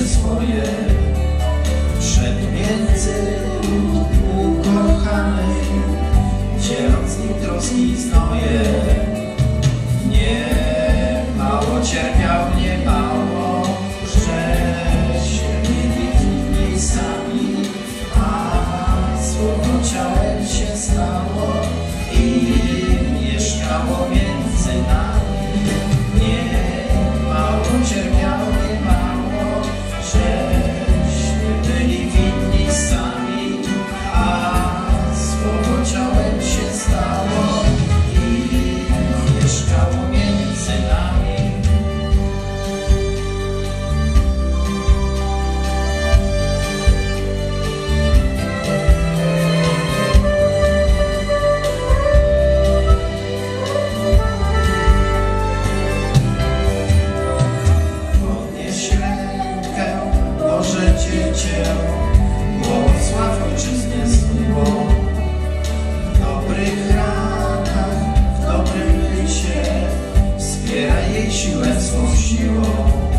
just for you. Siłę swą siłą.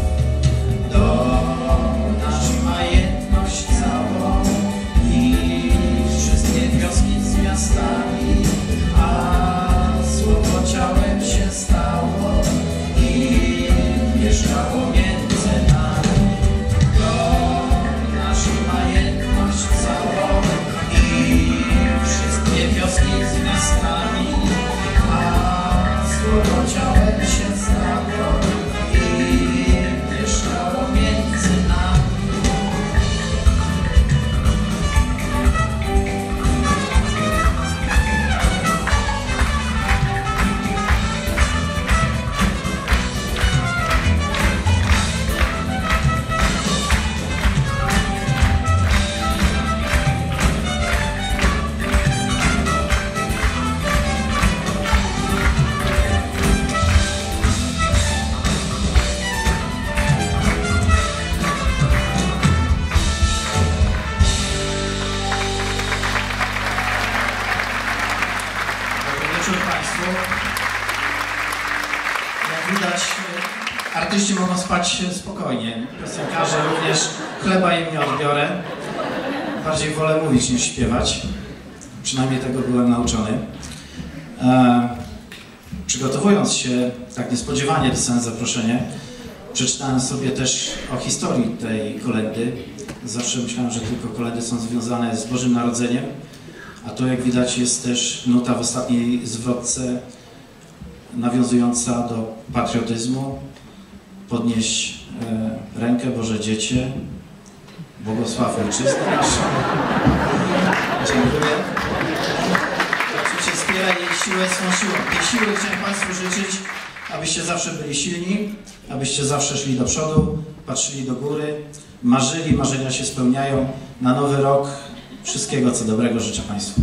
Widać, e, artyści mogą spać spokojnie. Piosenkarze również. Chleba im nie odbiorę. Bardziej wolę mówić niż śpiewać. Przynajmniej tego byłem nauczony. E, przygotowując się tak niespodziewanie dostałem zaproszenie. Przeczytałem sobie też o historii tej kolendy. Zawsze myślałem, że tylko kolendy są związane z Bożym Narodzeniem. A to jak widać jest też nuta w ostatniej zwrotce nawiązująca do patriotyzmu. Podnieś e, rękę Boże Dziecię, błogosław Ojczyznę naszą. Dziękuję. Oczywiście wspiera jej siłę swą siłą. Tej siły chciałem Państwu życzyć, abyście zawsze byli silni, abyście zawsze szli do przodu, patrzyli do góry, marzyli, marzenia się spełniają. Na nowy rok wszystkiego co dobrego życzę Państwu.